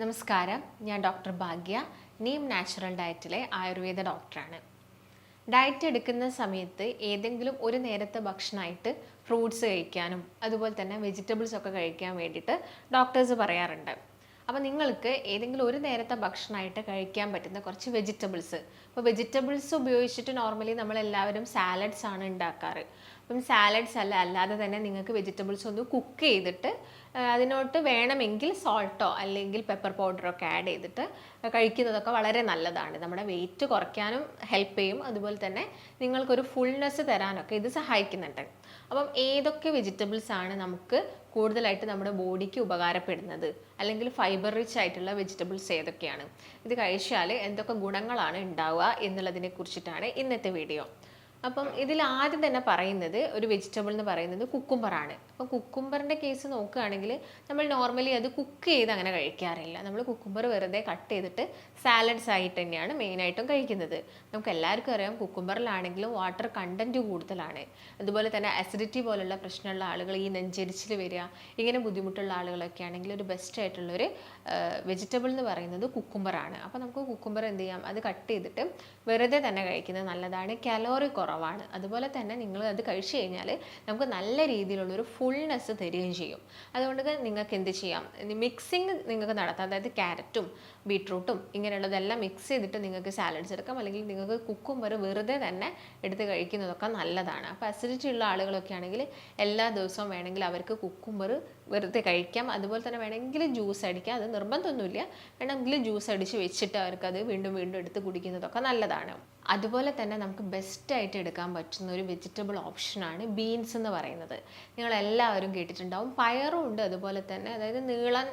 നമസ്കാരം. ഞാൻ ഡോക്ടർ ഭാഗ്യ. നീം നാച്ചുറൽ ഡയറ്റിലെ ആയുർവേദ ഡോക്ടറാണ്. ഡയറ്റ് എടുക്കുന്ന സമയത്ത് ഏതെങ്കിലും ഒരു നേരത്തെ ഭക്ഷണമായിട്ട് ഫ്രൂട്ട്സ് കഴിക്കാനും അതുപോലെ തന്നെ വെജിറ്റബിൾസ് ഒക്കെ കഴിക്കാൻ വേണ്ടിയിട്ട് ഡോക്ടേഴ്സ് പറയാറുണ്ട്. അപ്പോൾ നിങ്ങൾക്ക് ഏതെങ്കിലും ഒരു നേരത്തെ ഭക്ഷണമായിട്ട് കഴിക്കാൻ പറ്റുന്ന കുറച്ച് വെജിറ്റബിൾസ്. അപ്പോൾ വെജിറ്റബിൾസ് ഉപയോഗിച്ചിട്ട് നോർമലി നമ്മൾ എല്ലാവരും സാലഡ്സ് ആണ് ഉണ്ടാക്കാറ്. അപ്പം സാലഡ്സ് അല്ല അല്ലാതെ തന്നെ നിങ്ങൾക്ക് വെജിറ്റബിൾസ് ഒന്ന് കുക്ക് ചെയ്തിട്ട് അതിനോട്ട് വേണമെങ്കിൽ സോൾട്ടോ അല്ലെങ്കിൽ പെപ്പർ പൗഡറോ ഒക്കെ ആഡ് ചെയ്തിട്ട് കഴിക്കുന്നതൊക്കെ വളരെ നല്ലതാണ്. നമ്മുടെ വെയിറ്റ് കുറയ്ക്കാനും ഹെൽപ്പ് ചെയ്യും. അതുപോലെ തന്നെ നിങ്ങൾക്കൊരു ഫുൾനെസ് തരാനൊക്കെ ഇത് സഹായിക്കുന്നുണ്ട്. അപ്പം ഏതൊക്കെ വെജിറ്റബിൾസ് ആണ് നമുക്ക് കൂടുതലായിട്ട് നമ്മുടെ ബോഡിക്ക് ഉപകാരപ്പെടുന്നത്? അല്ലെങ്കിൽ ഫൈബർ റിച്ച് ആയിട്ടുള്ള വെജിറ്റബിൾസ് ഏതൊക്കെയാണ്? ഇത് കഴിച്ചാൽ എന്തൊക്കെ ഗുണങ്ങളാണ് ഉണ്ടാവുക എന്നുള്ളതിനെ കുറിച്ചിട്ടാണ് ഇന്നത്തെ വീഡിയോ അപ്പം ഇതിൽ ആദ്യം തന്നെ പറയുന്നത് ഒരു വെജിറ്റബിൾ എന്ന് പറയുന്നത് കുക്കുംബറാണ് അപ്പം കുക്കുംബറിന്റെ കേസ് നോക്കുകയാണെങ്കിൽ നമ്മൾ നോർമലി അത് കുക്ക് ചെയ്ത് അങ്ങനെ കഴിക്കാറില്ല. നമ്മൾ കുക്കുംബർ വെറുതെ കട്ട് ചെയ്തിട്ട് സാലഡ്സ് ആയിട്ട് തന്നെയാണ് മെയിനായിട്ടും കഴിക്കുന്നത്. നമുക്ക് എല്ലാവർക്കും അറിയാം കുക്കുംബറിലാണെങ്കിലും വാട്ടർ കണ്ടന്റ് കൂടുതലാണ്. അതുപോലെ തന്നെ അസിഡിറ്റി പോലുള്ള പ്രശ്നമുള്ള ആളുകൾ ഈ നെഞ്ചരിച്ചിൽ വരിക ഇങ്ങനെ ബുദ്ധിമുട്ടുള്ള ആളുകളൊക്കെ ആണെങ്കിൽ ഒരു ബെസ്റ്റ് ആയിട്ടുള്ളൊരു വെജിറ്റബിൾ എന്ന് പറയുന്നത് കുക്കുംബറാണ് അപ്പോൾ നമുക്ക് കുക്കുംബർ എന്ത് ചെയ്യാം? അത് കട്ട് ചെയ്തിട്ട് വെറുതെ തന്നെ കഴിക്കുന്നത് നല്ലതാണ്. കലോറി കുറവാണ് അതുപോലെ തന്നെ നിങ്ങൾ അത് കഴിച്ചു കഴിഞ്ഞാൽ നമുക്ക് നല്ല രീതിയിലുള്ളൊരു ഫുൾനെസ് തരികയും ചെയ്യും. അതുകൊണ്ട് നിങ്ങൾക്ക് എന്ത് ചെയ്യാം? മിക്സിങ് നിങ്ങൾക്ക് നടത്താം. അതായത് ക്യാരറ്റും ബീട്രൂട്ടും ഇങ്ങനെയുള്ളതെല്ലാം മിക്സ് ചെയ്തിട്ട് നിങ്ങൾക്ക് സാലഡ്സ് എടുക്കാം. അല്ലെങ്കിൽ നിങ്ങൾക്ക് കുക്കുംബർ വെറുതെ തന്നെ എടുത്ത് കഴിക്കുന്നതൊക്കെ നല്ലതാണ്. അപ്പോൾ അസിഡിറ്റി ഉള്ള ആളുകളൊക്കെ ആണെങ്കിൽ എല്ലാ ദിവസവും വേണമെങ്കിൽ അവർക്ക് കുക്കുംബർ വെറുതെ കഴിക്കാം. അതുപോലെ തന്നെ വേണമെങ്കിൽ ജ്യൂസ് അടിക്കാം. അത് നിർബന്ധമൊന്നുമില്ല. വേണമെങ്കിൽ ജ്യൂസ് അടിച്ച് വെച്ചിട്ട് അവർക്കത് വീണ്ടും വീണ്ടും എടുത്ത് കുടിക്കുന്നതൊക്കെ നല്ലതാണ്. അതുപോലെ തന്നെ നമുക്ക് ബെസ്റ്റ് ആയിട്ട് എടുക്കാൻ പറ്റുന്ന ഒരു വെജിറ്റബിൾ ഓപ്ഷനാണ് ബീൻസ് എന്ന് പറയുന്നത്. നിങ്ങൾ എല്ലാവരും കേട്ടിട്ടുണ്ടാവും. പയറും ഉണ്ട് അതുപോലെ തന്നെ അതായത് നീളൻ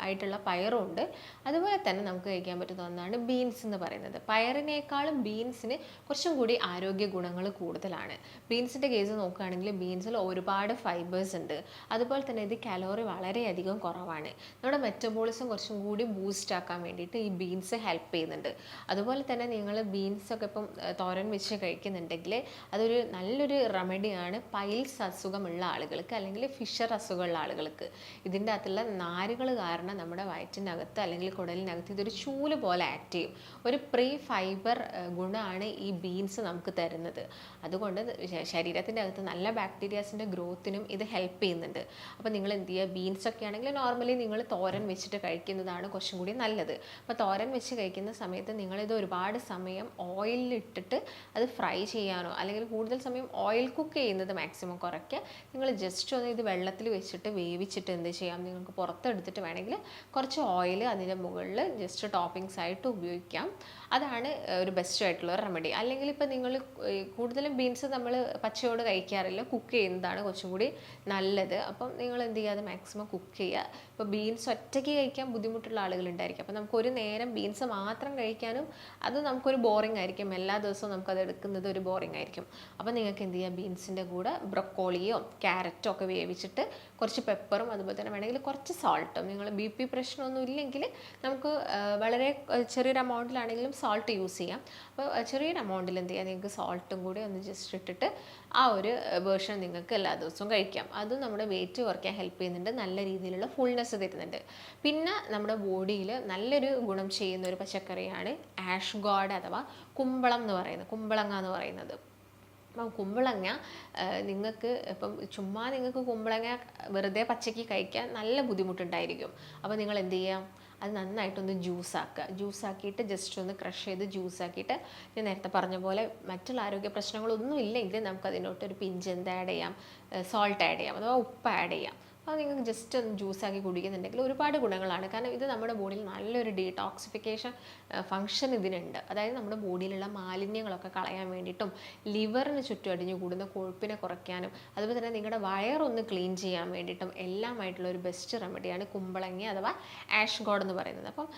ആയിട്ടുള്ള പയറും ഉണ്ട്. അതുപോലെ തന്നെ നമുക്ക് കഴിക്കാൻ പറ്റുന്ന ഒന്നാണ് ബീൻസ് എന്ന് പറയുന്നത്. പയറിനേക്കാളും ബീൻസിന് കുറച്ചും കൂടി ആരോഗ്യ ഗുണങ്ങൾ കൂടുതലാണ്. ബീൻസിന്റെ കേസ് നോക്കുകയാണെങ്കിൽ ബീൻസിൽ ഒരുപാട് ഫൈബേഴ്സ് ഉണ്ട്. അതുപോലെ തന്നെ ഇത് കലോറി വളരെയധികം കുറവാണ്. നമ്മുടെ മെറ്റബോളിസം കുറച്ചും കൂടി ബൂസ്റ്റ് ആക്കാൻ വേണ്ടിയിട്ട് ഈ ബീൻസ് ഹെൽപ്പ് ചെയ്യുന്നുണ്ട്. അതുപോലെ തന്നെ നിങ്ങൾ ബീൻസ് ഒക്കെ ഏഹ്, തോരൻ വെച്ച് കഴിക്കുന്നുണ്ടെങ്കിൽ അതൊരു നല്ലൊരു റെമഡിയാണ് പൈൽസ് അസുഖമുള്ള ആളുകൾക്ക് അല്ലെങ്കിൽ ഫിഷർ അസുഖമുള്ള ആളുകൾക്ക്. ഇതിന്റെ അകത്തുള്ള നാരുകൾ കാരണം നമ്മുടെ വയറ്റിനകത്ത് അല്ലെങ്കിൽ കുടലിനകത്ത് ഇതൊരു ചൂൽ പോലെ ആക്ട് ചെയ്യും. ഒരു പ്രീ ഫൈബർ ഗുണമാണ് ഈ ബീൻസ് നമുക്ക് തരുന്നത്. അതുകൊണ്ട് ശരീരത്തിന്റെ അകത്ത് നല്ല ബാക്ടീരിയാസിന്റെ ഗ്രോത്തിനും ഇത് ഹെൽപ്പ് ചെയ്യുന്നുണ്ട്. അപ്പോൾ നിങ്ങൾ എന്ത് ചെയ്യുക? ബീൻസ് ഒക്കെ ആണെങ്കിൽ നോർമലി നിങ്ങൾ തോരൻ വെച്ചിട്ട് കഴിക്കുന്നതാണ് കുറച്ചും കൂടി നല്ലത്. അപ്പോൾ തോരൻ വെച്ച് കഴിക്കുന്ന സമയത്ത് നിങ്ങളിത് ഒരുപാട് സമയം ഓയിലിൽ ഇട്ടിട്ട് അത് ഫ്രൈ ചെയ്യാനോ അല്ലെങ്കിൽ കൂടുതൽ സമയം ഓയിൽ കുക്ക് ചെയ്യുന്നത് മാക്സിമം കുറയ്ക്കുക. നിങ്ങൾ ജസ്റ്റ് ഒന്ന് ഇത് വെള്ളത്തിൽ വെച്ചിട്ട് വേവിച്ചിട്ട് എന്ത് ചെയ്യാം? നിങ്ങൾക്ക് പുറത്തെടുത്തിട്ട് വേണമെങ്കിൽ കുറച്ച് ഓയിൽ അതിന്റെ മുകളിൽ ജസ്റ്റ് ടോപ്പിങ്സ് ആയിട്ട് ഉപയോഗിക്കാം. അതാണ് ഒരു ബെസ്റ്റ് ആയിട്ടുള്ള റെമഡി അല്ലെങ്കിൽ ഇപ്പോൾ നിങ്ങൾ കൂടുതലും ബീൻസ് നമ്മൾ പച്ചയോട് കഴിക്കാറില്ല. കുക്ക് ചെയ്യുന്നതാണ് കുറച്ചും കൂടി നല്ലത്. അപ്പം നിങ്ങൾ എന്ത് ചെയ്യുക? അത് മാക്സിമം കുക്ക് ചെയ്യുക. ഇപ്പോൾ ബീൻസ് ഒറ്റയ്ക്ക് കഴിക്കാൻ ബുദ്ധിമുട്ടുള്ള ആളുകളുണ്ടായിരിക്കും അപ്പോൾ നമുക്കൊരു നേരം ബീൻസ് മാത്രം കഴിക്കാനും അത് നമുക്കൊരു ബോറിംഗ് ആയിരിക്കും. എല്ലാ ദിവസവും നമുക്കത് എടുക്കുന്നത് ഒരു ബോറിംഗ് ആയിരിക്കും. അപ്പോൾ നിങ്ങൾക്ക് എന്ത് ചെയ്യാം? ബീൻസിന്റെ കൂടെ ബ്രൊക്കോളിയോ ക്യാരറ്റോ ഒക്കെ വേവിച്ചിട്ട് കുറച്ച് പെപ്പറും അതുപോലെ തന്നെ വേണമെങ്കിൽ കുറച്ച് സോൾട്ടും നിങ്ങൾ ബി പി പ്രശ്നമൊന്നും ഇല്ലെങ്കിൽ നമുക്ക് വളരെ ചെറിയൊരു എമൗണ്ടിലാണെങ്കിലും സോൾട്ട് യൂസ് ചെയ്യാം. അപ്പോൾ ചെറിയൊരു എമൗണ്ടിൽ എന്ത് ചെയ്യാം? നിങ്ങൾക്ക് സോൾട്ടും കൂടി ഒന്ന് ജസ്റ്റ് ഇട്ടിട്ട് ആ ഒരു വേർഷൻ നിങ്ങൾക്ക് എല്ലാ ദിവസവും കഴിക്കാം. അത് നമ്മുടെ വെയിറ്റ് കുറയ്ക്കാൻ ഹെൽപ്പ് ചെയ്യുന്നുണ്ട്. നല്ല രീതിയിലുള്ള ഫുൾനെസ് തരുന്നുണ്ട്. പിന്നെ നമ്മുടെ ബോഡിയിൽ നല്ലൊരു ഗുണം ചെയ്യുന്ന ഒരു പച്ചക്കറിയാണ് ആഷ് ഗോഡ് അഥവാ കുമ്പളം എന്ന് പറയുന്നത്. കുമ്പളങ്ങ എന്ന് പറയുന്നത്. അപ്പം കുമ്പളങ്ങ നിങ്ങൾക്ക് ഇപ്പം ചുമ്മാ നിങ്ങൾക്ക് കുമ്പളങ്ങ വെറുതെ പച്ചയ്ക്ക് കഴിക്കാൻ നല്ല ബുദ്ധിമുട്ടുണ്ടായിരിക്കും. അപ്പോൾ നിങ്ങൾ എന്ത് ചെയ്യാം? അത് നന്നായിട്ടൊന്ന് ജ്യൂസാക്കുക. ജ്യൂസാക്കിയിട്ട് ജസ്റ്റ് ഒന്ന് ക്രഷ് ചെയ്ത് ജ്യൂസാക്കിയിട്ട് ഞാൻ നേരത്തെ പറഞ്ഞ പോലെ മറ്റുള്ള ആരോഗ്യ പ്രശ്നങ്ങളൊന്നും ഇല്ലെങ്കിൽ നമുക്ക് അതിനോട്ട് ഒരു പിഞ്ച് എന്ത് ആഡ് ചെയ്യാം? സോൾട്ട് ആഡ് ചെയ്യാം. അഥവാ ഉപ്പ് ആഡ് ചെയ്യാം. അപ്പോൾ നിങ്ങൾക്ക് ജസ്റ്റ് ഒന്ന് ജ്യൂസാക്കി കുടിക്കുന്നുണ്ടെങ്കിൽ ഒരുപാട് ഗുണങ്ങളാണ്. കാരണം ഇത് നമ്മുടെ ബോഡിയിൽ നല്ലൊരു ഡീടോക്സിഫിക്കേഷൻ ഫങ്ഷൻ ഇതിനുണ്ട്. അതായത് നമ്മുടെ ബോഡിയിലുള്ള മാലിന്യങ്ങളൊക്കെ കളയാൻ വേണ്ടിയിട്ടും ലിവറിന് ചുറ്റും അടിഞ്ഞു കൂടുന്ന കൊഴുപ്പിനെ കുറയ്ക്കാനും അതുപോലെ തന്നെ നിങ്ങളുടെ വയറൊന്ന് ക്ലീൻ ചെയ്യാൻ വേണ്ടിയിട്ടും എല്ലാമായിട്ടുള്ള ഒരു ബെസ്റ്റ് റെമഡിയാണ് കുമ്പളങ്ങി അഥവാ ആഷ് ഗോഡ് എന്ന് പറയുന്നത്. അപ്പം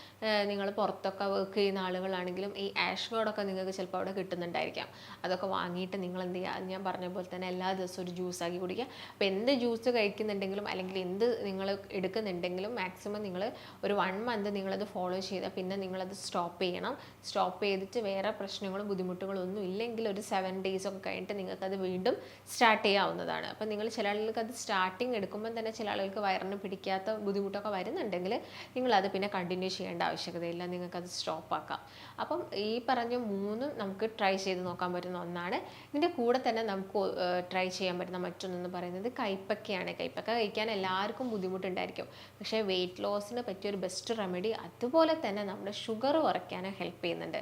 നിങ്ങൾ പുറത്തൊക്കെ വർക്ക് ചെയ്യുന്ന ആളുകളാണെങ്കിലും ഈ ആഷ് ഗോഡൊക്കെ നിങ്ങൾക്ക് ചിലപ്പോൾ അവിടെ കിട്ടുന്നുണ്ടായിരിക്കാം. അതൊക്കെ വാങ്ങിയിട്ട് നിങ്ങൾ എന്ത് ചെയ്യുക ഞാൻ പറഞ്ഞ പോലെ തന്നെ എല്ലാ ദിവസവും ഒരു ജ്യൂസാക്കി കുടിക്കുക. അപ്പോൾ എന്ത് ജ്യൂസ് കഴിക്കുന്നുണ്ടെങ്കിലും അല്ലെങ്കിൽ എന്ത് നിങ്ങൾ എടുക്കുന്നുണ്ടെങ്കിലും മാക്സിമം നിങ്ങൾ ഒരു വൺ മന്ത് നിങ്ങളത് ഫോളോ ചെയ്താൽ പിന്നെ നിങ്ങളത് സ്റ്റോപ്പ് ചെയ്യണം. സ്റ്റോപ്പ് ചെയ്തിട്ട് വേറെ പ്രശ്നങ്ങളും ബുദ്ധിമുട്ടുകളും ഒന്നും ഇല്ലെങ്കിൽ ഒരു സെവൻ ഡേയ്സ് ഒക്കെ കഴിഞ്ഞിട്ട് നിങ്ങൾക്കത് വീണ്ടും സ്റ്റാർട്ട് ചെയ്യാവുന്നതാണ്. അപ്പോൾ നിങ്ങൾ ചില ആളുകൾക്ക് അത് സ്റ്റാർട്ടിങ് എടുക്കുമ്പോൾ തന്നെ ചില ആളുകൾക്ക് വയറിന് പിടിക്കാത്ത ബുദ്ധിമുട്ടൊക്കെ വരുന്നുണ്ടെങ്കിൽ നിങ്ങളത് പിന്നെ കണ്ടിന്യൂ ചെയ്യേണ്ട ആവശ്യകതയില്ല. നിങ്ങൾക്കത് സ്റ്റോപ്പ് ആക്കാം. അപ്പം ഈ പറഞ്ഞ മൂന്നും നമുക്ക് ട്രൈ ചെയ്ത് നോക്കാൻ പറ്റുന്ന ഒന്നാണ്. ഇതിന്റെ കൂടെ തന്നെ നമുക്ക് ട്രൈ ചെയ്യാൻ പറ്റുന്ന മറ്റൊന്നെന്ന് പറയുന്നത് കൈപ്പക്കയാണ് കൈപ്പക്ക കഴിക്കാൻ എല്ലാവർക്കും ബുദ്ധിമുട്ടുണ്ടായിരിക്കും. പക്ഷേ വെയിറ്റ് ലോസിന് പറ്റിയ ഒരു ബെസ്റ്റ് റെമഡി അതുപോലെ തന്നെ നമ്മുടെ ഷുഗർ കുറയ്ക്കാൻ ഹെൽപ്പ് ചെയ്യുന്നുണ്ട്.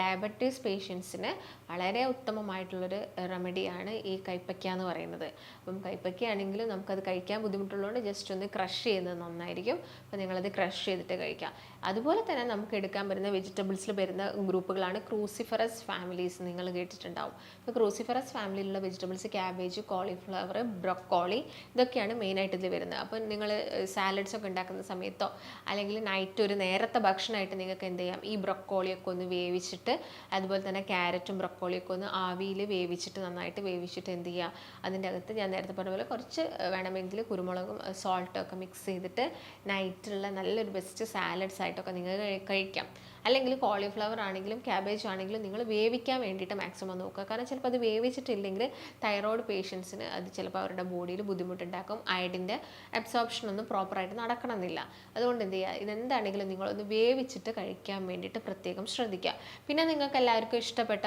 ഡയബറ്റീസ് പേഷ്യൻസിന് വളരെ ഉത്തമമായിട്ടുള്ളൊരു റെമഡിയാണ് ഈ കൈപ്പയ്ക്ക എന്ന് പറയുന്നത്. അപ്പം കൈപ്പക്കയാണെങ്കിലും നമുക്കത് കഴിക്കാൻ ബുദ്ധിമുട്ടുള്ളതുകൊണ്ട് ജസ്റ്റ് ഒന്ന് ക്രഷ് ചെയ്യുന്നത് നന്നായിരിക്കും. അപ്പോൾ നിങ്ങളത് ക്രഷ് ചെയ്തിട്ട് കഴിക്കാം. അതുപോലെ തന്നെ നമുക്ക് എടുക്കാൻ വരുന്ന വെജിറ്റബിൾസിൽ വരുന്ന ഗ്രൂപ്പുകളാണ് ക്രൂസിഫറസ് ഫാമിലീസ് നിങ്ങൾ കേട്ടിട്ടുണ്ടാവും. അപ്പോൾ ക്രൂസിഫറസ് ഫാമിലിയിലുള്ള വെജിറ്റബിൾസ് ക്യാബേജ് കോളിഫ്ലവർ ബ്രൊക്കോളി ഇതൊക്കെയാണ് മെയിനായിട്ട് ഇതിൽ വരുന്നത്. അപ്പം നിങ്ങൾ സാലഡ്സ് ഒക്കെ ഉണ്ടാക്കുന്ന സമയത്തോ അല്ലെങ്കിൽ നൈറ്റ് ഒരു നേരത്തെ ഭക്ഷണമായിട്ട് നിങ്ങൾക്ക് എന്ത് ചെയ്യാം? ഈ ബ്രൊക്കോളിയൊക്കെ ഒന്ന് വേവിച്ചിട്ട് അതുപോലെ തന്നെ ക്യാരറ്റും ബ്രൊക്കോളിയൊക്കെ ഒന്ന് ആവിയിൽ വേവിച്ചിട്ട് നന്നായിട്ട് വേവിച്ചിട്ട് എന്ത് ചെയ്യുക അതിന്റെ അകത്ത് ഞാൻ നേരത്തെ പറഞ്ഞ പോലെ കുറച്ച് വേണമെങ്കിൽ കുരുമുളകും സോൾട്ടും ഒക്കെ മിക്സ് ചെയ്തിട്ട് നൈറ്റുള്ള നല്ലൊരു ബെസ്റ്റ് സാലഡ്സ് ആയിട്ടൊക്കെ നിങ്ങൾ കഴിക്കാം. അല്ലെങ്കിൽ കോളിഫ്ലവർ ആണെങ്കിലും ക്യാബേജ് ആണെങ്കിലും നിങ്ങൾ വേവിക്കാൻ വേണ്ടിയിട്ട് മാക്സിമം നോക്കുക. കാരണം ചിലപ്പോൾ അത് വേവിച്ചിട്ടില്ലെങ്കിൽ തൈറോയ്ഡ് പേഷ്യൻസിന് അത് ചിലപ്പോൾ അവരുടെ ബോഡിയിൽ ബുദ്ധിമുട്ടുണ്ടാക്കും. അയഡിന്റെ അബ്സോർപ്ഷൻ ഒന്നും പ്രോപ്പറായിട്ട് നടക്കണമെന്നില്ല. അതുകൊണ്ട് എന്ത് ചെയ്യുക? ഇതെന്താണെങ്കിലും നിങ്ങളൊന്ന് വേവിച്ചിട്ട് കഴിക്കാൻ വേണ്ടിയിട്ട് പ്രത്യേകം ശ്രദ്ധിക്കുക. പിന്നെ നിങ്ങൾക്ക് എല്ലാവർക്കും ഇഷ്ടപ്പെട്ട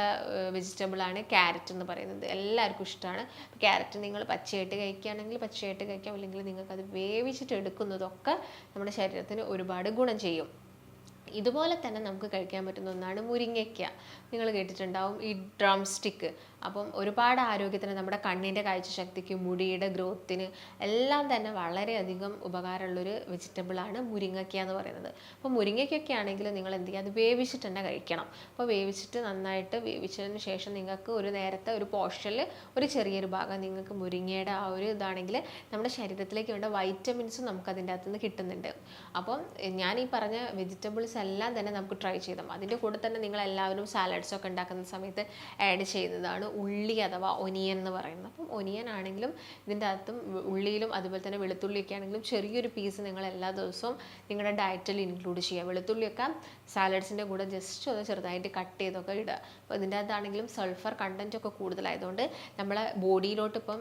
വെജിറ്റബിളാണ് ക്യാരറ്റ് എന്ന് പറയുന്നത്. എല്ലാവർക്കും ഇഷ്ടമാണ്. ക്യാരറ്റ് നിങ്ങൾ പച്ചയായിട്ട് കഴിക്കുകയാണെങ്കിൽ പച്ചയായിട്ട് കഴിക്കാം. അല്ലെങ്കിൽ നിങ്ങൾക്കത് വേവിച്ചിട്ട് എടുക്കുന്നതൊക്കെ നമ്മുടെ ശരീരത്തിന് ഒരുപാട് ഗുണം ചെയ്യും. ഇതുപോലെ തന്നെ നമുക്ക് കഴിക്കാൻ പറ്റുന്ന ഒന്നാണ് മുരിങ്ങയ്ക്ക. നിങ്ങൾ കേട്ടിട്ടുണ്ടാവും. ഈ ഡ്രം സ്റ്റിക്ക് അപ്പം ഒരുപാട് ആരോഗ്യത്തിന് നമ്മുടെ കണ്ണിന്റെ കാഴ്ചശക്തിക്ക് മുടിയുടെ ഗ്രോത്തിന് എല്ലാം തന്നെ വളരെയധികം ഉപകാരമുള്ളൊരു വെജിറ്റബിളാണ് മുരിങ്ങയ്ക്ക എന്ന് പറയുന്നത്. അപ്പോൾ മുരിങ്ങയ്ക്കൊക്കെ ആണെങ്കിൽ നിങ്ങൾ എന്ത് ചെയ്യുക അത് വേവിച്ചിട്ട് തന്നെ കഴിക്കണം. അപ്പോൾ വേവിച്ചിട്ട് നന്നായിട്ട് വേവിച്ചതിന് ശേഷം നിങ്ങൾക്ക് ഒരു നേരത്തെ ഒരു പോർഷനിൽ ഒരു ചെറിയൊരു ഭാഗം നിങ്ങൾക്ക് മുരിങ്ങയുടെ ആ ഒരു ഇതാണെങ്കിൽ നമ്മുടെ ശരീരത്തിലേക്ക് വേണ്ട വൈറ്റമിൻസും നമുക്ക് അതിന്റെ അകത്തുനിന്ന് കിട്ടുന്നുണ്ട്. അപ്പം ഞാൻ ഈ പറഞ്ഞ വെജിറ്റബിൾസ് എല്ലാം തന്നെ നമുക്ക് ട്രൈ ചെയ്താൽ അതിന്റെ കൂടെ തന്നെ നിങ്ങൾ എല്ലാവരും സാലഡ്സ് ഒക്കെ ഉണ്ടാക്കുന്ന സമയത്ത് ആഡ് ചെയ്യുന്നതാണ് ഉള്ളി അഥവാ ഒനിയൻ എന്ന് പറയുന്നത്. അപ്പം ഒനിയൻ ആണെങ്കിലും ഇതിന്റെ അകത്തും ഉള്ളിയിലും അതുപോലെ തന്നെ വെളുത്തുള്ളിയൊക്കെ ആണെങ്കിലും ചെറിയൊരു പീസ് നിങ്ങൾ എല്ലാ ദിവസവും നിങ്ങളുടെ ഡയറ്റിൽ ഇൻക്ലൂഡ് ചെയ്യുക. വെളുത്തുള്ളിയൊക്കെ സാലഡ്സിന്റെ കൂടെ ജസ്റ്റ് ഒന്ന് ചെറുതായിട്ട് കട്ട് ചെയ്തൊക്കെ ഇടുക. അപ്പോൾ ഇതിന്റെ അകത്താണെങ്കിലും സൾഫർ കണ്ടന്റ് ഒക്കെ കൂടുതലായതുകൊണ്ട് നമ്മളെ ബോഡിയിലോട്ട് ഇപ്പം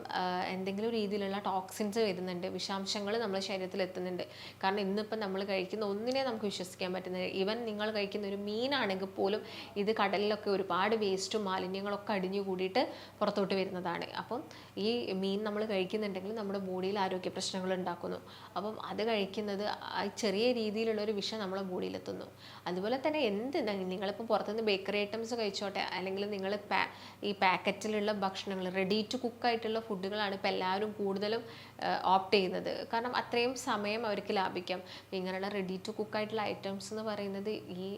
എന്തെങ്കിലും രീതിയിലുള്ള ടോക്സിൻസ് വരുന്നുണ്ട്. വിഷാംശങ്ങൾ നമ്മുടെ ശരീരത്തിൽ എത്തുന്നുണ്ട്. കാരണം ഇന്നിപ്പം നമ്മൾ കഴിക്കുന്ന ഒന്നിനെ നമുക്ക് വിശ്വസിക്കാൻ പറ്റുന്നില്ല. ഈവൻ നിങ്ങൾ കഴിക്കുന്ന ഒരു മീനാണെങ്കിൽ പോലും ഇത് കടലിലൊക്കെ ഒരുപാട് വേസ്റ്റും മാലിന്യങ്ങളൊക്കെ അടിഞ്ഞു കൂടിയിട്ട് പുറത്തോട്ട് വരുന്നതാണ്. അപ്പം ഈ മീൻ നമ്മൾ കഴിക്കുന്നുണ്ടെങ്കിൽ നമ്മുടെ ബോഡിയിൽ ആരോഗ്യ പ്രശ്നങ്ങൾ ഉണ്ടാക്കുന്നു. അപ്പം അത് കഴിക്കുന്നത് ചെറിയ രീതിയിലുള്ള ഒരു വിഷം നമ്മളെ ബോഡിയിലെത്തുന്നു. അതുപോലെ തന്നെ എന്ത് നിങ്ങളിപ്പോൾ പുറത്തുനിന്ന് ബേക്കറി ഐറ്റംസ് കഴിച്ചോട്ടെ അല്ലെങ്കിൽ നിങ്ങൾ ഈ പാക്കറ്റിലുള്ള ഭക്ഷണങ്ങൾ റെഡി ടു കുക്ക് ആയിട്ടുള്ള ഫുഡുകളാണ് ഇപ്പോൾ എല്ലാവരും കൂടുതലും ഓപ്റ്റ് ചെയ്യുന്നത്. കാരണം അത്രയും സമയം അവർക്ക് ലാഭിക്കാം. ഇങ്ങനെയുള്ള റെഡി ടു കുക്ക് ആയിട്ടുള്ള ഐറ്റംസ് എന്ന് പറയുന്നത് ഈ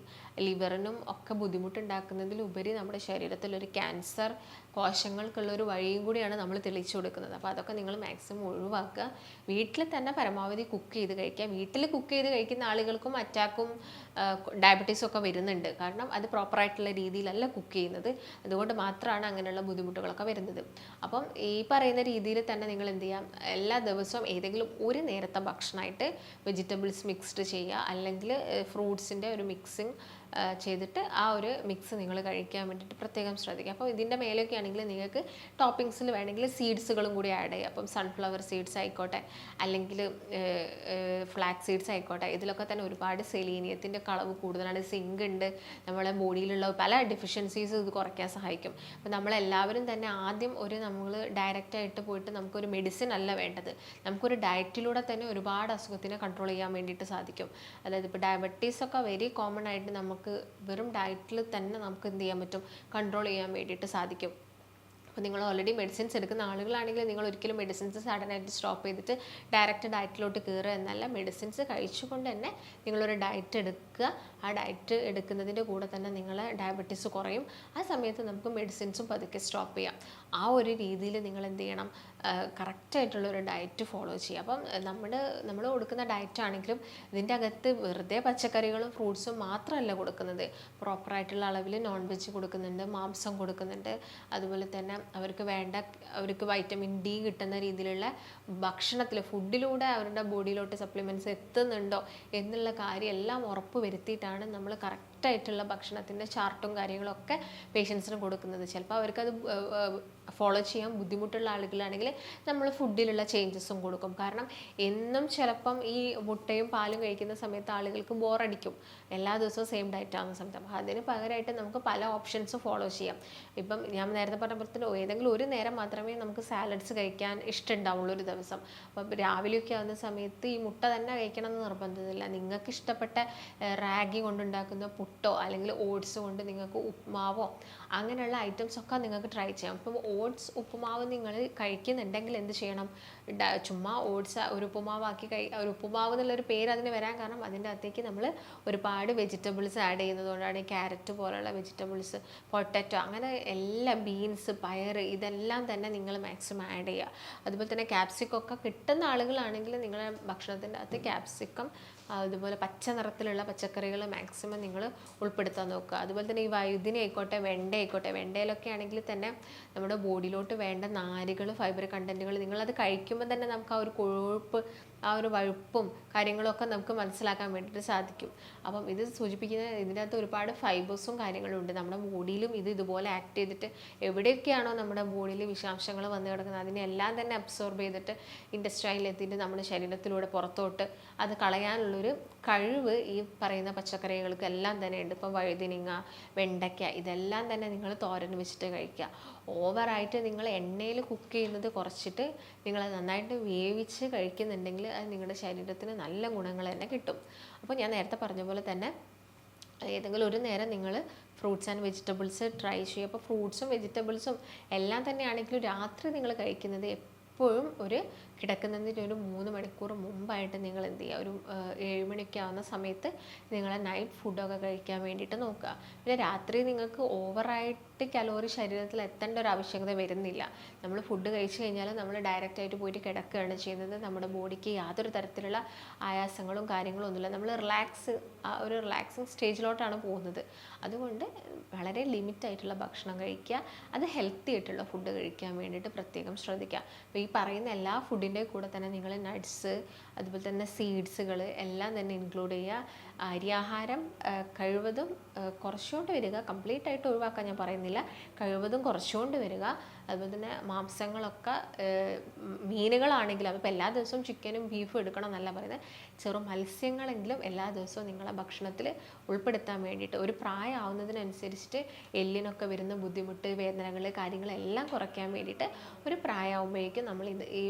ലിവറിനും ഒക്കെ ബുദ്ധിമുട്ടുണ്ടാക്കുന്നതിലുപരി നമ്മുടെ ശരീരത്തിലൊരു ക്യാൻസർ കോശങ്ങൾക്കുള്ള ഒരു വഴിയും കൂടിയാണ് നമ്മൾ തെളിയിച്ചു കൊടുക്കുന്നത്. അപ്പോൾ അതൊക്കെ നിങ്ങൾ മാക്സിമം ഒഴിവാക്കുക. വീട്ടിൽ തന്നെ പരമാവധി കുക്ക് ചെയ്ത് കഴിക്കുക. വീട്ടിൽ കുക്ക് ചെയ്ത് കഴിക്കുന്ന ആളുകൾക്കും അറ്റാക്കും ഡയബറ്റീസും ഒക്കെ വരുന്നുണ്ട്. കാരണം അത് പ്രോപ്പറായിട്ടുള്ള രീതിയിലല്ല കുക്ക് ചെയ്യുന്നത്. അതുകൊണ്ട് മാത്രമാണ് അങ്ങനെയുള്ള ബുദ്ധിമുട്ടുകളൊക്കെ വരുന്നത്. അപ്പം ഈ പറയുന്ന രീതിയിൽ തന്നെ നിങ്ങൾ എന്ത് ചെയ്യാം? എല്ലാ ദിവസവും ഏതെങ്കിലും ഒരു നേരത്തെ ഭക്ഷണമായിട്ട് വെജിറ്റബിൾസ് മിക്സ്ഡ് ചെയ്യുക. അല്ലെങ്കിൽ ഫ്രൂട്ട്സിന്റെ ഒരു മിക്സിങ് ചെയ്തിട്ട് ആ ഒരു മിക്സ് നിങ്ങൾ കഴിക്കാൻ വേണ്ടിയിട്ട് പ്രത്യേകം ശ്രദ്ധിക്കുക. അപ്പോൾ ഇതിന്റെ മേലെയൊക്കെ ആണെങ്കിൽ നിങ്ങൾക്ക് ടോപ്പിങ്സിൽ വേണമെങ്കിൽ സീഡ്സുകളും കൂടി ആഡ് ചെയ്യുക അപ്പം സൺഫ്ലവർ സീഡ്സ് ആയിക്കോട്ടെ അല്ലെങ്കിൽ ഫ്ലാക്സ് സീഡ്സ് ആയിക്കോട്ടെ ഇതിലൊക്കെ തന്നെ ഒരുപാട് സെലീനിയത്തിന്റെ കളവ് കൂടുതലാണ്. സിങ്ക് ഉണ്ട് നമ്മളെ ബോഡിയിലുള്ള പല ഡെഫിഷ്യൻസീസ് ഇത് കുറയ്ക്കാൻ സഹായിക്കും. അപ്പോൾ നമ്മളെല്ലാവരും തന്നെ ആദ്യം ഒരു നമ്മൾ ഡയറക്റ്റായിട്ട് പോയിട്ട് നമുക്കൊരു മെഡിസിൻ അല്ല വേണ്ടത്. നമുക്കൊരു ഡയറ്റിലൂടെ തന്നെ ഒരുപാട് അസുഖത്തിനെ കൺട്രോൾ ചെയ്യാൻ വേണ്ടിയിട്ട് സാധിക്കും. അതായത് ഇപ്പോൾ ഡയബറ്റീസ് ഒക്കെ വെരി കോമൺ ആയിട്ട് നമുക്ക് നമുക്ക് വെറും ഡയറ്റിൽ തന്നെ നമുക്ക് എന്ത് ചെയ്യാൻ പറ്റും? കൺട്രോൾ ചെയ്യാൻ വേണ്ടിയിട്ട് സാധിക്കും. അപ്പോൾ നിങ്ങൾ ഓൾറെഡി മെഡിസിൻസ് എടുക്കുന്ന ആളുകളാണെങ്കിൽ നിങ്ങൾ ഒരിക്കലും മെഡിസിൻസ് സഡനായിട്ട് സ്റ്റോപ്പ് ചെയ്തിട്ട് ഡയറക്റ്റ് ഡയറ്റിലോട്ട് കയറുക എന്നല്ല. മെഡിസിൻസ് കഴിച്ചുകൊണ്ട് തന്നെ നിങ്ങളൊരു ഡയറ്റ് എടുക്കുക. ആ ഡയറ്റ് എടുക്കുന്നതിന്റെ കൂടെ തന്നെ നിങ്ങൾ ഡയബറ്റീസ് കുറയും. ആ സമയത്ത് നമുക്ക് മെഡിസിൻസും പതുക്കെ സ്റ്റോപ്പ് ചെയ്യാം. ആ ഒരു രീതിയിൽ നിങ്ങൾ എന്ത് ചെയ്യണം? കറക്റ്റായിട്ടുള്ള ഒരു ഡയറ്റ് ഫോളോ ചെയ്യുക. അപ്പം നമ്മൾ നമ്മൾ കൊടുക്കുന്ന ഡയറ്റ് ആണെങ്കിലും ഇതിന്റെ അകത്ത് വെറുതെ പച്ചക്കറികളും ഫ്രൂട്ട്സും മാത്രമല്ല കൊടുക്കുന്നത്. പ്രോപ്പറായിട്ടുള്ള അളവിൽ നോൺ വെജ് കൊടുക്കുന്നുണ്ട് മാംസം കൊടുക്കുന്നുണ്ട്. അതുപോലെ തന്നെ അവർക്ക് വേണ്ട അവർക്ക് വൈറ്റമിൻ ഡി കിട്ടുന്ന രീതിയിലുള്ള ഭക്ഷണത്തിൽ ഫുഡിലൂടെ അവരുടെ ബോഡിയിലോട്ട് സപ്ലിമെന്റ്സ് എത്തുന്നുണ്ടോ എന്നുള്ള കാര്യം എല്ലാം ഉറപ്പ് വരുത്തിയിട്ടാണ് നമ്മൾ കറക്റ്റായിട്ടുള്ള ഭക്ഷണത്തിന്റെ ചാർട്ടും കാര്യങ്ങളൊക്കെ പേഷ്യൻസിന് കൊടുക്കുന്നത്. ചിലപ്പോൾ അവർക്കത് ഫോളോ ചെയ്യാൻ ബുദ്ധിമുട്ടുള്ള ആളുകളാണെങ്കിൽ നമ്മൾ ഫുഡിലുള്ള ചേഞ്ചസും കൊടുക്കും. കാരണം എന്നും ചിലപ്പം ഈ മുട്ടയും പാലും കഴിക്കുന്ന സമയത്ത് ആളുകൾക്ക് ബോറടിക്കും എല്ലാ ദിവസവും സെയിം ഡയറ്റ് ആകുന്ന സമയത്ത് അപ്പോൾ അതിന് പകരമായിട്ട് നമുക്ക് പല ഓപ്ഷൻസ് ഫോളോ ചെയ്യാം. ഇപ്പം ഞാൻ നേരത്തെ പറഞ്ഞ പോലെ ഏതെങ്കിലും ഒരു നേരം മാത്രമേ നമുക്ക് സാലഡ്സ് കഴിക്കാൻ ഇഷ്ടമുണ്ടാവുള്ളൂ ഒരു ദിവസം. അപ്പം രാവിലെയൊക്കെ ആവുന്ന സമയത്ത് ഈ മുട്ട തന്നെ കഴിക്കണം എന്ന് നിർബന്ധമില്ല. നിങ്ങൾക്ക് ഇഷ്ടപ്പെട്ട റാഗി കൊണ്ടുണ്ടാക്കുന്ന പുട്ടോ അല്ലെങ്കിൽ ഓട്സ് കൊണ്ട് നിങ്ങൾക്ക് ഉപ്മാവോ അങ്ങനെയുള്ള ഐറ്റംസ് ഒക്കെ നിങ്ങൾക്ക് ട്രൈ ചെയ്യാം. ഇപ്പം ഓട്സ് ഉപ്പുമാവ് നിങ്ങൾ കഴിക്കുന്നുണ്ടെങ്കിൽ എന്ത് ചെയ്യണം? ചുമ്മാ ഓട്സ് ഒരു ഉപ്പുമാവാക്കി കഴി ഒരു ഉപ്പുമാവ് എന്നുള്ളൊരു പേര് അതിന് വരാൻ കാരണം അതിന്റെ അകത്തേക്ക് നമ്മൾ ഒരുപാട് വെജിറ്റബിൾസ് ആഡ് ചെയ്യുന്നതുകൊണ്ടാണ് ക്യാരറ്റ് പോലുള്ള വെജിറ്റബിൾസ് പൊട്ടറ്റോ അങ്ങനെ എല്ലാം ബീൻസ് പയർ ഇതെല്ലാം തന്നെ നിങ്ങൾ മാക്സിമം ആഡ് ചെയ്യുക. അതുപോലെ തന്നെ ക്യാപ്സിക്കം ഒക്കെ കിട്ടുന്ന ആളുകളാണെങ്കിൽ നിങ്ങളുടെ ഭക്ഷണത്തിന്റെ അകത്ത് ക്യാപ്സിക്കം അതുപോലെ പച്ച നിറത്തിലുള്ള പച്ചക്കറികൾ മാക്സിമം നിങ്ങൾ ഉൾപ്പെടുത്താൻ നോക്കുക. അതുപോലെ തന്നെ ഈ വൈദ്യുതി ആയിക്കോട്ടെ വെണ്ട ആയിക്കോട്ടെ. വെണ്ടയിലൊക്കെ ആണെങ്കിൽ തന്നെ നമ്മുടെ ബോഡിയിലോട്ട് വേണ്ട നാരുകൾ ഫൈബർ കണ്ടന്റുകൾ നിങ്ങളത് കഴിക്കുമ്പോൾ തന്നെ നമുക്ക് ആ ഒരു കൊഴുപ്പ് ആ ഒരു വഴുപ്പും കാര്യങ്ങളൊക്കെ നമുക്ക് മനസ്സിലാക്കാൻ വേണ്ടിയിട്ട് സാധിക്കും. അപ്പം ഇത് സൂചിപ്പിക്കുന്നത് ഇതിനകത്ത് ഒരുപാട് ഫൈബേഴ്സും കാര്യങ്ങളും ഉണ്ട് നമ്മുടെ ബോഡിയിലും ഇത് ഇതുപോലെ ആക്ട് ചെയ്തിട്ട് എവിടെയൊക്കെയാണോ നമ്മുടെ ബോഡിയിൽ വിഷാംശങ്ങൾ വന്ന് കിടക്കുന്നത് അതിനെല്ലാം തന്നെ അബ്സോർബ് ചെയ്തിട്ട് ഇൻഡസ്ട്രിയിലെത്തിയിട്ട് നമ്മുടെ ശരീരത്തിലൂടെ പുറത്തോട്ട് അത് കളയാനുള്ളൊരു കഴിവ് ഈ പറയുന്ന പച്ചക്കറികൾക്ക് എല്ലാം തന്നെ ഉണ്ട്. ഇപ്പോൾ വഴുതിനിങ്ങ വെണ്ടയ്ക്ക ഇതെല്ലാം തന്നെ നിങ്ങൾ തോരൻ വെച്ചിട്ട് കഴിക്കുക. ഓവറായിട്ട് നിങ്ങൾ എണ്ണയിൽ കുക്ക് ചെയ്യുന്നത് കുറച്ചിട്ട് നിങ്ങൾ നന്നായിട്ട് വേവിച്ച് കഴിക്കുന്നുണ്ടെങ്കിൽ അത് നിങ്ങളുടെ ശരീരത്തിന് നല്ല ഗുണങ്ങൾ തന്നെ കിട്ടും. അപ്പോൾ ഞാൻ നേരത്തെ പറഞ്ഞ പോലെ തന്നെ ഏതെങ്കിലും ഒരു നേരം നിങ്ങൾ ഫ്രൂട്ട്സ് ആൻഡ് വെജിറ്റബിൾസ് ട്രൈ ചെയ്യുക. അപ്പോൾ ഫ്രൂട്ട്സും വെജിറ്റബിൾസും എല്ലാം തന്നെയാണെങ്കിലും രാത്രി നിങ്ങൾ കഴിക്കുന്നത് എപ്പോഴും ഒരു കിടക്കുന്നതിന് ഒരു മൂന്ന് മണിക്കൂർ മുമ്പായിട്ട് നിങ്ങൾ എന്ത് ചെയ്യുക? ഒരു ഏഴ് മണിയൊക്കെ ആവുന്ന സമയത്ത് നിങ്ങൾ നൈറ്റ് ഫുഡൊക്കെ കഴിക്കാൻ വേണ്ടിയിട്ട് നോക്കുക. പിന്നെ രാത്രി നിങ്ങൾക്ക് ഓവറായിട്ട് കലോറി ശരീരത്തിൽ എത്തേണ്ട ഒരു ആവശ്യകത വരുന്നില്ല. നമ്മൾ ഫുഡ് കഴിച്ചു കഴിഞ്ഞാൽ നമ്മൾ ഡയറക്റ്റ് ആയിട്ട് പോയിട്ട് കിടക്കുകയാണ് ചെയ്യുന്നത്. നമ്മുടെ ബോഡിക്ക് യാതൊരു തരത്തിലുള്ള ആയാസങ്ങളും കാര്യങ്ങളും ഒന്നുമില്ല. നമ്മൾ റിലാക്സ് ഒരു റിലാക്സിങ് സ്റ്റേജിലോട്ടാണ് പോകുന്നത്. അതുകൊണ്ട് വളരെ ലിമിറ്റായിട്ടുള്ള ഭക്ഷണം കഴിക്കുക. അത് ഹെൽത്തി ആയിട്ടുള്ള ഫുഡ് കഴിക്കാൻ വേണ്ടിയിട്ട് പ്രത്യേകം ശ്രദ്ധിക്കുക. അപ്പോൾ ഈ പറയുന്ന എല്ലാ ഫുഡിന്റെ കൂടെ തന്നെ നിങ്ങൾ നട്ട്സ് അതുപോലെ തന്നെ സീഡ്സുകൾ എല്ലാം തന്നെ ഇൻക്ലൂഡ് ചെയ്യുക. അരിയാഹാരം കഴിവതും കുറച്ചുകൊണ്ട് വരിക. കംപ്ലീറ്റ് ആയിട്ട് ഒഴിവാക്കാൻ ഞാൻ പറയുന്നില്ല. കഴിവതും കുറച്ചുകൊണ്ട് വരിക. അതുപോലെ തന്നെ മാംസങ്ങളൊക്കെ മീനുകളാണെങ്കിലും അപ്പോൾ എല്ലാ ദിവസവും ചിക്കനും ബീഫും എടുക്കണം എന്നല്ല പറയുന്നത്. ചെറു മത്സ്യങ്ങളെങ്കിലും എല്ലാ ദിവസവും നിങ്ങളെ ഭക്ഷണത്തിൽ ഉൾപ്പെടുത്താൻ വേണ്ടിയിട്ട്. ഒരു പ്രായമാവുന്നതിനനുസരിച്ചിട്ട് എല്ലിനൊക്കെ വരുന്ന ബുദ്ധിമുട്ട് വേദനകൾ കാര്യങ്ങളെല്ലാം കുറയ്ക്കാൻ വേണ്ടിയിട്ട് ഒരു പ്രായമാകുമ്പോഴേക്കും നമ്മൾ ഇത് ഈ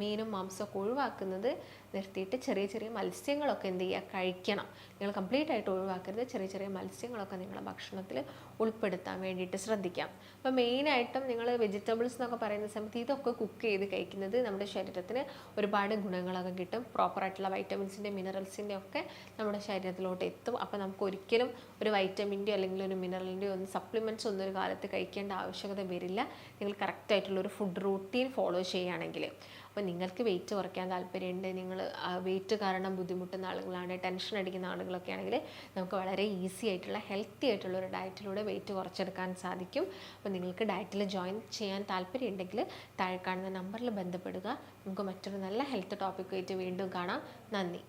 മീനും മാംസമൊക്കെ ഒഴിവാക്കുന്നത് നിർത്തിയിട്ട് ചെറിയ ചെറിയ മത്സ്യങ്ങളൊക്കെ എന്ത് ചെയ്യുക കഴിക്കണം. നിങ്ങൾ കംപ്ലീറ്റ് ആയിട്ട് ഒഴിവാക്കരുത്. ചെറിയ ചെറിയ മത്സ്യങ്ങളൊക്കെ നിങ്ങളുടെ ഭക്ഷണത്തിൽ ഉൾപ്പെടുത്താൻ വേണ്ടിയിട്ട് ശ്രദ്ധിക്കാം. അപ്പോൾ മെയിനായിട്ടും നിങ്ങൾ വെജിറ്റബിൾസ് എന്നൊക്കെ പറയുന്ന സമയത്ത് ഇതൊക്കെ കുക്ക് ചെയ്ത് കഴിക്കുന്നത് നമ്മുടെ ശരീരത്തിന് ഒരുപാട് ഗുണങ്ങളൊക്കെ കിട്ടും. പ്രോപ്പറായിട്ടുള്ള വൈറ്റമിൻസിന്റെ മിനറൽസിന്റെ ഒക്കെ നമ്മുടെ ശരീരത്തിലോട്ട് എത്തും. അപ്പോൾ നമുക്ക് ഒരിക്കലും ഒരു വൈറ്റമിന്റെയോ അല്ലെങ്കിൽ ഒരു മിനറലിന്റെയോ ഒന്നും സപ്ലിമെന്റ്സ് ഒന്നും ഒരു കാലത്ത് കഴിക്കേണ്ട ആവശ്യകത വരില്ല. നിങ്ങൾ കറക്റ്റായിട്ടുള്ള ഒരു ഫുഡ് റൂട്ടീൻ ഫോളോ ചെയ്യുകയാണെങ്കിൽ. അപ്പോൾ നിങ്ങൾക്ക് വെയിറ്റ് കുറയ്ക്കാൻ താല്പര്യമുണ്ട് നിങ്ങൾ വെയിറ്റ് കാരണം ബുദ്ധിമുട്ടുന്ന ആളുകളാണ് ടെൻഷൻ അടിക്കുന്ന ആളുകളൊക്കെ ആണെങ്കിൽ നമുക്ക് വളരെ ഈസി ആയിട്ടുള്ള ഹെൽത്തി ആയിട്ടുള്ള ഒരു ഡയറ്റിലൂടെ വെയിറ്റ് കുറച്ചെടുക്കാൻ സാധിക്കും. അപ്പോൾ നിങ്ങൾക്ക് ഡയറ്റിൽ ജോയിൻ ചെയ്യാൻ താല്പര്യമുണ്ടെങ്കിൽ താഴെ കാണുന്ന നമ്പറിൽ ബന്ധപ്പെടുക. നമുക്ക് മറ്റൊരു നല്ല ഹെൽത്ത് ടോപ്പിക്കുമായിട്ട് വീണ്ടും കാണാം. നന്ദി.